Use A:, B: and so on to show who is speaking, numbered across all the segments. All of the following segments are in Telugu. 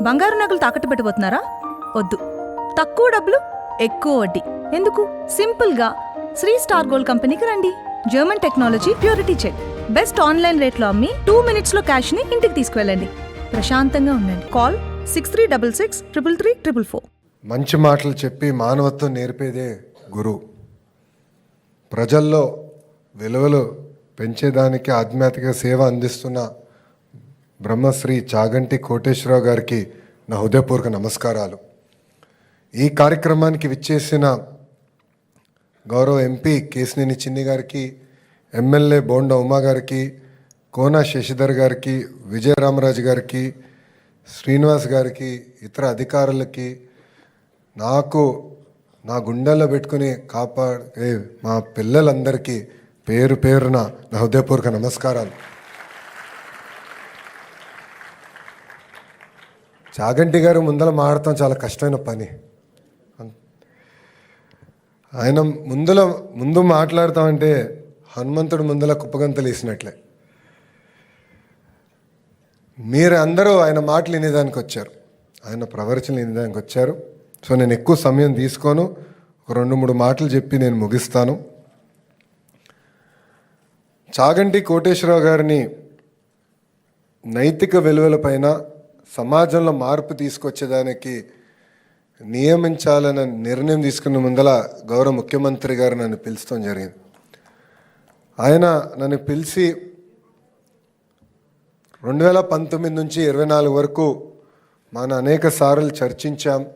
A: బంగారు నగలు తాకట్టు పెట్టబోతున్నారా? వద్దు. తక్కువ డబ్బులు ఎక్కువ వడ్డీ. ఎందుకు? సింపుల్గా. శ్రీ స్టార్ గోల్డ్ కంపెనీకి రండి. German technology purity check. Best online రేట్లో అమ్మి టూ మినిట్స్లో క్యాష్ని ఇంటికి తీసుకువెళ్ళండి. ప్రశాంతంగా ఉండండి. Call six three double six triple three triple four.
B: మంచి మాటలు చెప్పి మానవత్వం నేర్పేదే గురువు ప్రజల్లో విలువలు పెంచేదానికి ఆధ్యాత్మిక సేవ అందిస్తున్న బ్రహ్మశ్రీ చాగంటి కోటేశ్వరరావు గారికి నా హృదయపూర్వక నమస్కారాలు. ఈ కార్యక్రమానికి విచ్చేసిన గౌరవ ఎంపీ కేసినేని చిన్ని గారికి ఎమ్మెల్యే బోండ ఉమా గారికి కోన శశిధర్ గారికి విజయరామరాజు గారికి శ్రీనివాస్ గారికి ఇతర అధికారులకి నాకు నా గుండెల్లో పెట్టుకుని కాపాడే మా పిల్లలందరికీ పేరు పేరున నా హృదయపూర్వక నమస్కారాలు. చాగంటి గారు ముందర మాడటం చాలా కష్టమైన పని. ఆయన ముందల ముందు మాట్లాడతామంటే హనుమంతుడు ముందల కుప్పగంతలు వేసినట్లే. మీరు అందరూ ఆయన మాటలు వినేదానికి వచ్చారు. ఆయన ప్రవర్చన వినేదానికి వచ్చారు. సో నేను ఎక్కువ సమయం తీసుకోను. ఒక రెండు మూడు మాటలు చెప్పి నేను ముగిస్తాను. చాగంటి కోటేశ్వరరావు గారిని నైతిక విలువలపైన సమాజంలో మార్పు తీసుకొచ్చేదానికి నియమించాలన్న నిర్ణయం తీసుకున్న ముందల గౌరవ ముఖ్యమంత్రి గారు నన్ను పిలుస్తాం జరిగింది. ఆయన నన్ను పిలిచి రెండు వేల పంతొమ్మిది నుంచి ఇరవై నాలుగు వరకు మన అనేక సార్లు చర్చించాం.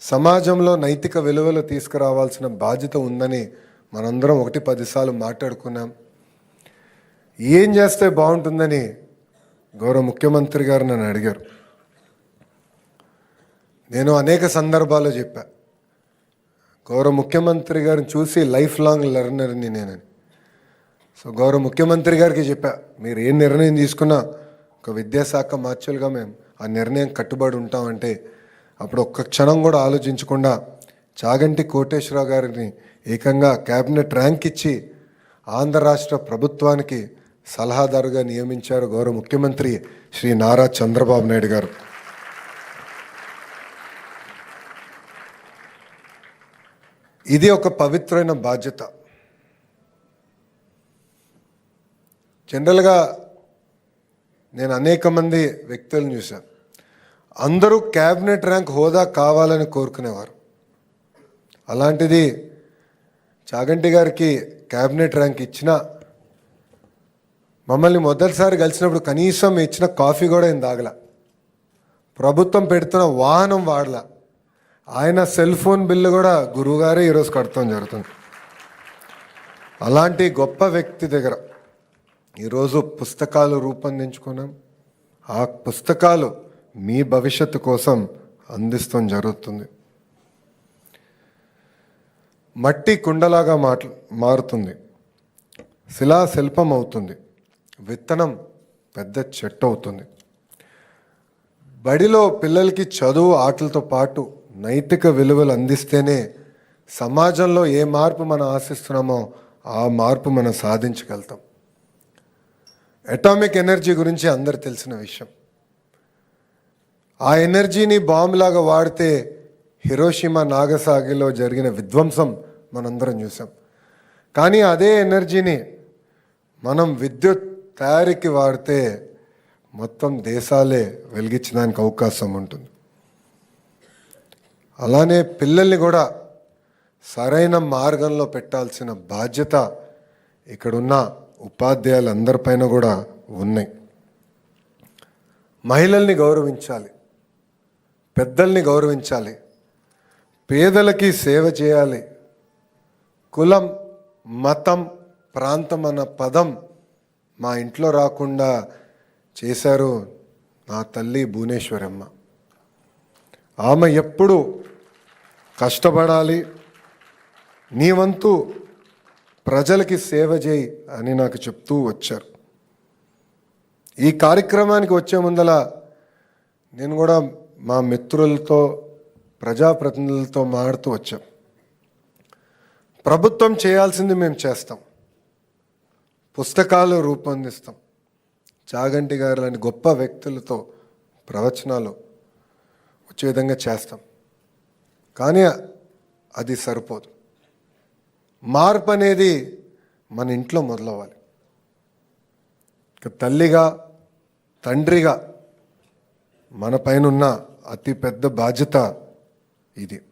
B: సమాజంలో నైతిక విలువలు తీసుకురావాల్సిన బాధ్యత ఉందని మనందరం ఒకటి పదిసార్లు మాట్లాడుకున్నాం. ఏం చేస్తే బాగుంటుందని గౌరవ ముఖ్యమంత్రి గారు నన్ను అడిగారు. నేను అనేక సందర్భాల్లో చెప్పా గౌరవ ముఖ్యమంత్రి గారిని చూసి లైఫ్ లాంగ్ లెర్నర్ని నేనని. సో గౌరవ ముఖ్యమంత్రి గారికి చెప్పా మీరు ఏ నిర్ణయం తీసుకున్నా ఒక విద్యాశాఖ మార్చులుగా మేము ఆ నిర్ణయం కట్టుబడి ఉంటామంటే అప్పుడు ఒక్క క్షణం కూడా ఆలోచించకుండా చాగంటి కోటేశ్వరరావు గారిని ఏకంగా క్యాబినెట్ ర్యాంక్ ఇచ్చి ఆంధ్ర రాష్ట్ర ప్రభుత్వానికి సలహాదారుగా నియమించారు గౌరవ ముఖ్యమంత్రి శ్రీ నారా చంద్రబాబు నాయుడు గారు. ఇది ఒక పవిత్రమైన బాధ్యత. జనరల్గా నేను అనేక మంది వ్యక్తులను చూశాను. అందరూ క్యాబినెట్ ర్యాంక్ హోదా కావాలని కోరుకునేవారు. అలాంటిది చాగంటి గారికి క్యాబినెట్ ర్యాంక్ ఇచ్చిన మమ్మల్ని మొదటిసారి కలిసినప్పుడు కనీసం ఇచ్చిన కాఫీ కూడా ఏం తాగల. ప్రభుత్వం పెడుతున్న వాహనం వాడల. ఆయన సెల్ ఫోన్ బిల్లు కూడా గురువుగారే ఈరోజు కడతాం జరుగుతుంది. అలాంటి గొప్ప వ్యక్తి దగ్గర ఈరోజు పుస్తకాలు రూపొందించుకున్నాం. ఆ పుస్తకాలు మీ భవిష్యత్తు కోసం అందిస్తాం జరుగుతుంది. మట్టి కుండలాగా మాట్ల మారుతుంది. శిలా శిల్పం అవుతుంది విత్తనం పెద్ద చెట్టు అవుతుంది. బడిలో పిల్లలకి చదువు ఆటలతో పాటు నైతిక విలువలు అందిస్తేనే సమాజంలో ఏ మార్పు మనం ఆశిస్తున్నామో ఆ మార్పు మనం సాధించగలుగుతాం. అటామిక్ ఎనర్జీ గురించి అందరు తెలిసిన విషయం. ఆ ఎనర్జీని బాంబులాగా వాడితే హిరోషిమా నాగసాగిలో జరిగిన విధ్వంసం మనందరం చూసాం. కానీ అదే ఎనర్జీని మనం విద్యుత్ తయారీకి వాడితే మొత్తం దేశాలే వెలిగించడానికి అవకాశం ఉంటుంది. అలానే పిల్లల్ని కూడా సరైన మార్గంలో పెట్టాల్సిన బాధ్యత ఇక్కడున్న ఉపాధ్యాయులందరిపైన కూడా ఉన్నాయి. మహిళల్ని గౌరవించాలి పెద్దల్ని గౌరవించాలి పేదలకి సేవ చేయాలి. కులం మతం ప్రాంతం అన్న పదం మా ఇంట్లో రాకుండా చేశారు నా తల్లి భువనేశ్వరమ్మ. ఆమె ఎప్పుడు కష్టపడాలి నీ వంతు ప్రజలకి సేవ చేయి అని నాకు చెప్తూ వచ్చారు. ఈ కార్యక్రమానికి వచ్చే ముందల నేను కూడా మా మిత్రులతో ప్రజాప్రతినిధులతో మాడుతూ వచ్చాం. ప్రభుత్వం చేయాల్సింది మేము చేస్తాం. పుస్తకాలు రూపొందిస్తాం. చాగంటి గారు లాంటి గొప్ప వ్యక్తులతో ప్రవచనాలు వచ్చే విధంగా చేస్తాం. కానీ అది సరిపోదు. మార్పు అనేది మన ఇంట్లో మొదలవ్వాలి. తల్లిగా తండ్రిగా మన పైన ఉన్న అతి పెద్ద బాధ్యత ఇది.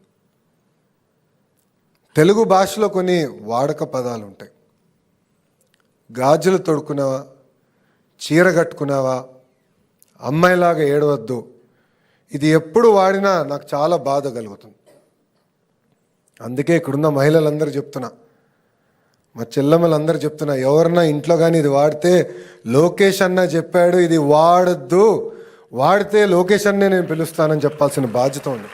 B: తెలుగు భాషలో కొన్ని వాడక పదాలు ఉంటాయి. గాజులు తొడుకున్నావా చీర కట్టుకున్నావా? అమ్మాయిలాగా ఏడవద్దు. ఇది ఎప్పుడు వాడినా నాకు చాలా బాధ కలుగుతుంది. అందుకే ఇక్కడున్న మహిళలందరూ చెప్తున్నా. మా చెల్లెమ్మలందరూ చెప్తున్నా ఎవరన్నా ఇంట్లో కానీ ఇది వాడితే లోకేష్ అన్న చెప్పాడు ఇది వాడద్దు. వాడితే లోకేష్ అన్నే నేను పిలుస్తానని చెప్పాల్సిన బాధ్యత ఉంది.